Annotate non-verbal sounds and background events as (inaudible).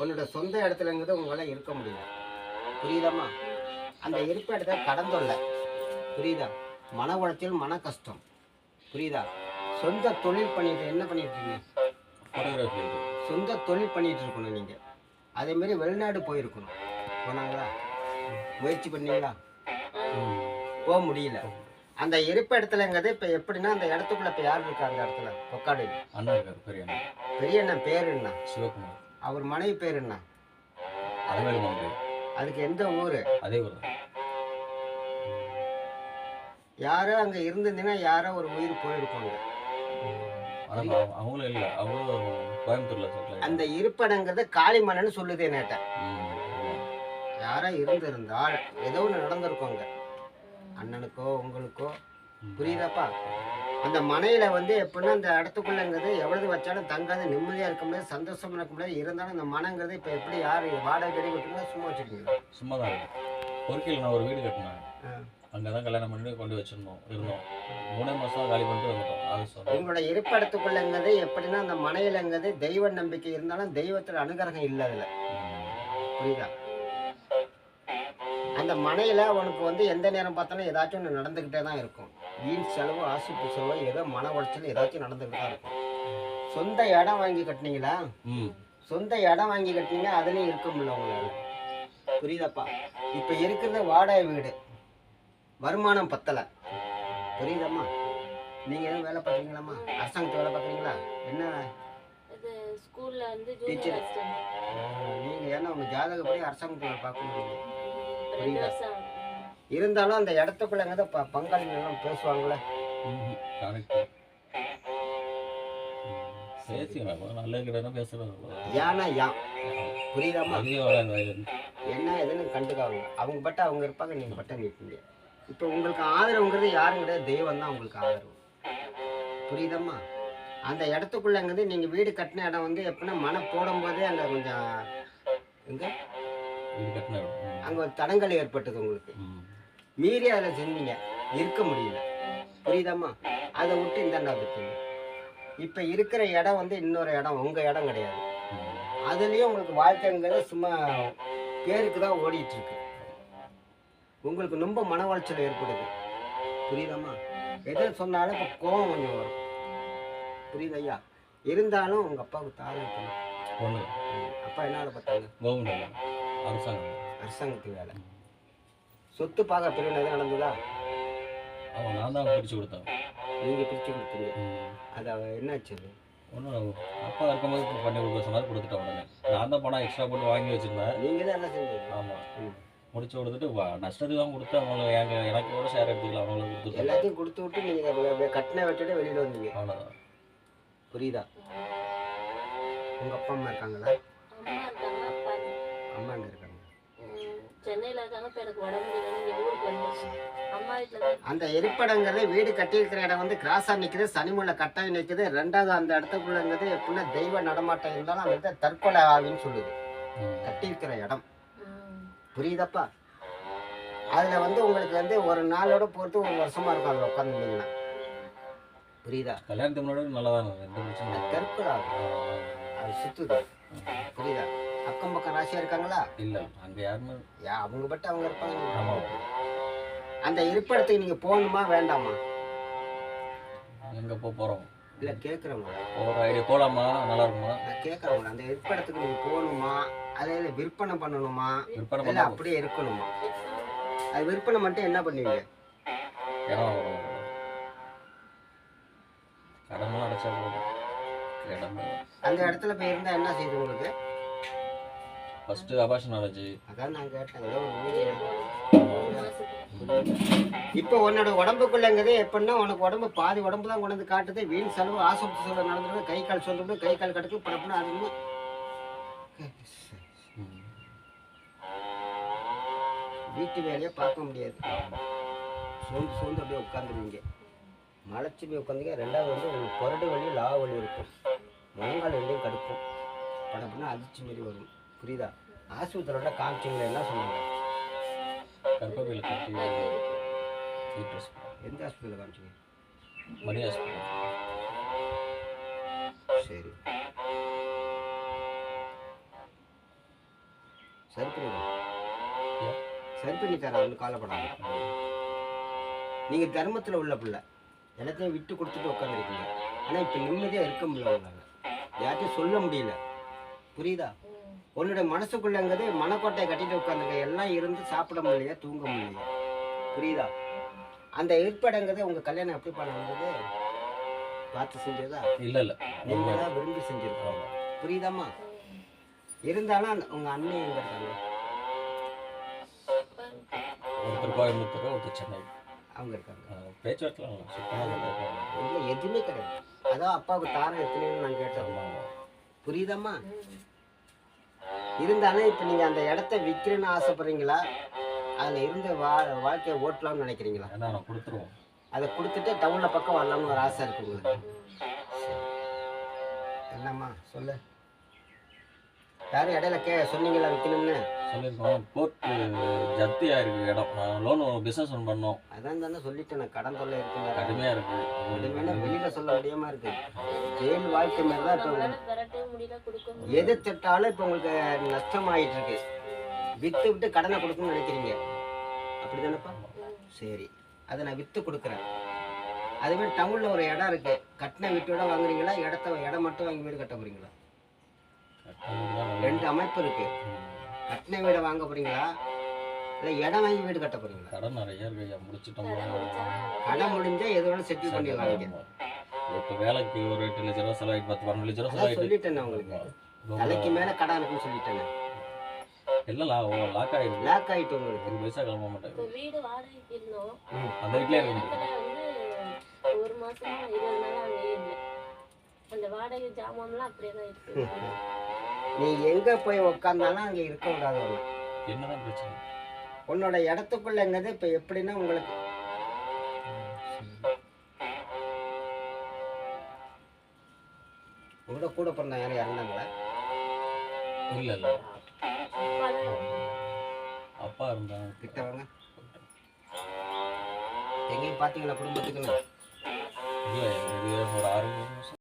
உன்னோட சொந்த இடத்துலங்கிறது உங்களால் இருக்க முடியல. புரியுதாம்மா? அந்த இருப்பு இடத்த கடந்துள்ள புரியுதா? மன உளைச்சல் மன கஷ்டம். புரியுதா? சொந்த தொழில் பண்ணிட்டு என்ன பண்ணிட்டு இருக்கீங்க சொந்த தொழில் பண்ணிட்டு இருக்கணும் நீங்க. அதே மாதிரி வெளிநாடு போயிருக்கணும். போனாங்களா? முயற்சி பண்ணீங்களா? போக முடியல. அந்த இருப்பு இடத்துலங்கிறது இப்போ எப்படின்னா அந்த இடத்துக்குள்ள இப்போ யார் இருக்கா அந்த இடத்துல? கொக்காடு அண்ணா இருக்கார் பெரிய அண்ணா. பெரிய என்ன பேர் என்ன? சிவகுமார். அவர் மனைவி பேர் என்ன? அதுக்கு எந்த ஊர்? அதே ஊர் யாரோ அங்கே இருந்திருந்தீங்கன்னா யாரோ ஒரு உயிர் போயிருப்பாங்க அவங்களும் இல்லை. அவங்களும் கோயம்புத்தூரில் அந்த இருப்பிடங்கிறது காளிமலைன்னு சொல்லுது என்னட்ட. யாரோ இருந்திருந்தால் ஏதோ ஒன்று நடந்திருக்கோங்க அண்ணனுக்கோ உங்களுக்கோ புரியுதாப்பா? அந்த மனையில வந்து எப்படின்னா அந்த இடத்துக்குள்ளங்கிறது எவ்வளவு வச்சாலும் தங்காது நிம்மதியா இருக்க முடியாது சந்தோஷமா இருக்க முடியாது. இருந்தாலும் அந்த மனங்கிறது இப்போ எப்படி யார் வாடகை கடி விட்டுங்களா சும்மா வச்சிருக்கீங்களா சும்மா தான் இருக்கு. பொறுக்கையில் நான் ஒரு வீடு கட்டினேன். அங்கே தான் கல்யாணம் பண்ணி கொண்டு வச்சிருந்தோம் இருந்தோம். மூணே மாதம் காலி பண்ணிட்டு வந்துட்டோம் அது சொன்னோம் உங்களோட இருப்பிடத்துக்குள்ளங்கிறது எப்படின்னா அந்த மனையிலங்கிறது தெய்வ நம்பிக்கை இருந்தாலும் தெய்வத்தோட அனுகிரகம் இல்லை அதுல. புரியுதா? அந்த மனையில உனக்கு வந்து எந்த நேரம் பார்த்தாலும் ஏதாச்சும் ஒன்று நடந்துக்கிட்டே தான் இருக்கும். வீண் செலவு ஆசிப்பு செலவு ஏதோ மன உளைச்சல் ஏதாச்சும் நடந்துக்கிட்டு தான் இருக்கும். சொந்த இடம் வாங்கி கட்டினீங்களா? ம். சொந்த இடம் வாங்கி கட்டினீங்க அதுலேயும் இருக்க முடியல உங்களால. புரியுதாப்பா? இப்போ இருக்கிறது வாடகை வீடு. வருமானம் பத்தலை. புரியுதாம்மா? நீங்கள் எதுவும் வேலை பார்க்குறீங்களாம்மா? அரசாங்கத்து வேலை பார்க்குறீங்களா? என்ன? இது ஸ்கூல்ல வந்து அசிஸ்டன்ட் நீங்கள் ஏன்னா உங்கள் ஜாதகப்படி அரசாங்கத்து வேலை பார்க்க முடியும் புரியுதா? இருந்தாலும் அந்த இடத்துக்குள்ளங்க ப பங்காளிகள் பேசுவாங்களே பேசுகிறேன் யானா வயது என்ன எதுன்னு கண்டுக்காங்க அவங்க பட்ட அவங்க இருப்பாங்க நீங்கள் பட்ட நிற்பீங்க. இப்போ உங்களுக்கு ஆதரவுங்கிறது யாரும் கிடையாது. தெய்வம் தான் உங்களுக்கு ஆதரவு. புரியுதாம்மா? அந்த இடத்துக்குள்ளங்கிறது நீங்கள் வீடு கட்டின இடம் வந்து எப்படின்னா மனை போடும்போதே அங்கே கொஞ்சம் எங்க? அங்கே ஒரு தடங்கள் ஏற்பட்டது உங்களுக்கு. மீறி அதில் செஞ்சீங்க இருக்க முடியல. புரியுதாம்மா? அதை விட்டு இந்தாண்டா வந்துட்டீங்க இப்போ இருக்கிற இடம் வந்து இன்னொரு இடம் உங்கள் இடம் கிடையாது. அதுலேயும் உங்களுக்கு வாழ்க்கைங்கிறது சும்மா பேருக்கு தான் ஓடிட்டு இருக்கு. உங்களுக்கு ரொம்ப மன உளைச்சல் ஏற்படுது. புரியுதாம்மா? எதை சொன்னாலும் இப்போ கோவம் கொஞ்சம் வரும். புரியுது ஐயா இருந்தாலும் உங்கள் அப்பாவுக்கு தாரம் இருக்கணும். அப்பா என்ன வேலை பார்த்தாங்க? கவர்மெண்ட் அரசாங்கம். அரசாங்கத்து வேலை. சொத்து பார்க்க பிரிவினை எதுவும் நடந்ததா? அவன் நான் தான் பிடிச்சி கொடுத்தேன். நீங்கள் பிரித்து கொடுத்தீங்க. அது அவ என்னாச்சு? அது ஒன்றும் அப்பா இருக்கும்போது இப்போ பண்ணி கொடுக்க சொன்னார் கொடுத்துட்டேன் உடனே. நான் தான் பணம் எக்ஸ்ட்ரா போட்டு வாங்கி வச்சிருந்தேன். நீங்கள் தான் என்ன செஞ்சீங்க? ஆமாம். முடிச்சு கொடுத்துட்டு வா- நஷ்டத்துக்கு தான் கொடுத்து அவங்களுக்கு எங்க எனக்கு கூட ஷேர் எடுத்துக்கலாம் அவங்களுக்கு கொடுத்துட்டு. எல்லாத்தையும் கொடுத்து விட்டு நீங்கள் கட்டின விட்டுட்டு வெளியில் வந்தீங்க. அவ்வளோதான் புரியுதா? உங்கள் அப்பா அம்மா இருக்காங்களா? சென்னையில இருக்காங்க. இப்ப எனக்கு உடம்பு இங்க ஊருக்கு வந்துச்சு. அம்மா வீட்டுல தான் அந்த இருப்பிடங்கிறது வீடு கட்டியிருக்கிற இடம் வந்து கிராஸாக நிற்குது சனிமுள்ள கட்டாயம் நிற்குது ரெண்டாவது அந்த இடத்துக்குள்ளங்கிறது எப்படின்னா தெய்வ நடமாட்டம் இருந்தாலும் அந்த இடத்த தற்கொலை ஆவின்னு சொல்லுது. கட்டியிருக்கிற இடம். புரியுதாப்பா? அதில் வந்து உங்களுக்கு வந்து ஒரு நாளோட பொறுத்து ஒரு வருஷமா இருக்கும் அதில் உட்காந்துருந்தீங்கன்னா புரியுதா? கல்யாணத்துக்கு முன்னாடி நல்லா தான் அது. தற்கொலை ஆகும். அது சுத்துது. புரியுதா? அக்கம் பக்கம் ராசியாக இருக்காங்களா? இல்லை அங்கே யாருமே அவங்க பட்டு அவங்க இருப்பாங்க. அந்த இருப்பிடத்துக்கு நீங்கள் போகணுமா வேண்டாமா? எங்கே போக போகிறோம் இல்லை கேட்குறவங்க போகிற ஐடியா போகலாமா நல்லா இருக்குமா நான் கேட்குறவங்க அந்த இருப்பிடத்துக்கு நீங்கள் போகணுமா? அதில் விற்பனை பண்ணணுமா? விற்பனை பண்ண அப்படியே இருக்கணுமா? அது விற்பனை மட்டும் என்ன பண்ணுவீங்க? கடமெல்லாம் அடைச்சா போதும் அந்த இடத்துல போய் இருந்தால் என்ன செய்யுது உங்களுக்கு? ஃபஸ்ட்டு அபாஷன் நாலேஜ் அதான் நான் கேட்டேன். இப்போ உன்னோட உடம்புக்குள்ளங்கிறது எப்படின்னா உனக்கு உடம்பு பாதி உடம்பு தான் கொண்டு வந்து காட்டுது. வீண் செலவு ஆசுபத்தி செலவு நடந்துருக்கு கை கால் சொல்றது கை கால் கடுக்கு படப்புனா அது வீட்டு வேலையை பார்க்க முடியாது. சோர்ந்து சோர்ந்து அப்படியே உட்காந்துருவீங்க. மலைச்சு போய் உட்காந்துங்க. ரெண்டாவது வந்து உங்களுக்கு புரடு வழி லா வலி இருக்கும். முழங்கால் வழியும் கடுக்கும். படப்புனா அதிர்ச்சி மாரி வரும். புரியுதா? ஆஸ்பத்திரியோட காமிச்சிங்களா என்ன சொன்னாங்க? கற்பகையில் கட்டி எந்த ஹாஸ்பிட்டலில் காமிச்சிங்க? மணி ஹாஸ்பிட்டல் சரி. சரி பண்ணிடுவோம் ஏன்? சரி பண்ணி தரேன் ஒன்றும் கவலைப்படாத நீங்கள் தர்மத்தில் உள்ள பிள்ளை. எல்லாத்தையும் விட்டு கொடுத்துட்டு உட்காந்துருக்கீங்க ஆனால் இப்போ நிம்மதியாக இருக்க முடியல உங்களால். யார்ட்டையும் சொல்ல முடியல. புரியுதா? ம். உன்னுடைய மனசுக்குள்ளங்கிறது மனக்கோட்டையை கட்டிட்டு உட்காந்துருக்க எல்லாம் இருந்து சாப்பிட முடியலையா தூங்க முடியலையா? புரியுதா? அந்த ஏற்பாடுங்கிறது உங்கள் கல்யாணம் எப்படி பண்ண வந்தது? பார்த்து செஞ்சதா? இல்ல இல்ல. நீங்கள் தான் விரும்பி செஞ்சிருக்கோம் புரியுதாம்மா. இருந்தாலும் உங்க அண்ணன் எங்க இருக்காங்க? ஒருத்தர் கோயம்புத்தூர் ஒருத்தர் சென்னை. அவங்க இருக்காங்க. பேச்சுவார்த்தை இல்லை எதுவுமே கிடையாது. அதான் அப்பாவுக்கு தாரம் எத்தனைன்னு நான் கேட்டேன். புரியுதாம்மா. இருந்தாலும் இப்போ நீங்கள் அந்த இடத்த விற்கிறேன்னு ஆசைப்படுறீங்களா? அதில் இருந்து வா வாழ்க்கையை ஓட்டலாம்னு நினைக்கிறீங்களா? நான் கொடுத்துருவோம். அதை கொடுத்துட்டு டவுனில் பக்கம் வரலாம்னு ஒரு ஆசை இருக்கு உங்களுக்கு. என்னம்மா சொல்லு. யாரும் இடையில கே சொன்னீங்களா விற்கணும்னு சொல்லியிருக்கோம். கோர்ட்டு ஜப்தி ஆயிருக்கு இடம். நான் லோன் பிஸ்னஸ் ஒன்று பண்ணோம். அதான் தானே சொல்லிட்டேன் கடன் தொல்லை இருக்குங்க கடுமையாக இருக்கு. வேணா வெளியில சொல்ல முடியாம இருக்கு. ஜெயில் வாழ்க்கை மாதிரி தான் இப்போ எது திட்டாலும் இப்போ உங்களுக்கு நஷ்டமாயிட்டு இருக்கு. வித்து விட்டு கடனை கொடுக்கணும்னு நினைக்கிறீங்க. அப்படிதானப்பா? ம். சரி. அதை நான் வித்து கொடுக்குறேன். அதுவே டவுன்ல ஒரு இடம் இருக்கு. கட்டின வீட்டோட வாங்குறீங்களா? இடத்த இடம் மட்டும் வாங்கி வீடு கட்ட போறீங்களா? ரெண்டு அமைப்பு இருக்கு. கட்டின வீடை வாங்க போறீங்களா இல்லை இடம் வாங்கி வீடு கட்ட போறீங்களா கடன் நிறைய இருக்கு ஐயா. முடிச்சிட்டோம் கடன் முடிஞ்சா எது வேணும் செட்டில் பண்ணிடலாம் இப்போ வேலைக்கு ஒரு எட்டு லட்ச ரூபா செலவாயிட்டு பத்து பன்னெண்டு லட்ச ரூபா செலவாயிட்டு சொல்லிட்டேன் உங்களுக்கு. தலைக்கு மேல கடன் இருக்குன்னு சொல்லிட்டேன் எல்லாம் லா லாக் லாக் ஆயிட்டு உங்களுக்கு. ஒரு பைசா கிளம்ப இப்போ மாட்டேன் வீடு வாடகைக்கு இருந்தோம். அந்த வீட்லயே ஒரு மாசமா அங்கேயே அந்த வாடகை ஜாமான்லாம் அப்படியே தான் இருக்கு. (laughs) நீ எங்க போய் உக்காந்தாலும் அங்க இருக்க விடாத. என்னதான் பிரச்சனை? உன்னோட இடத்துக்குள்ளங்கிறது இப்ப எப்படின்னா உங்களுக்கு. உங்களோட கூட பிறந்த யாரும் இறந்தாங்களா? இல்ல இல்ல. அப்பா இருந்தாங்க. கிட்ட வாங்க எங்கேயும் பாத்தீங்களா குடும்பத்துக்குன்னு? இல்ல ஒரு ஆறு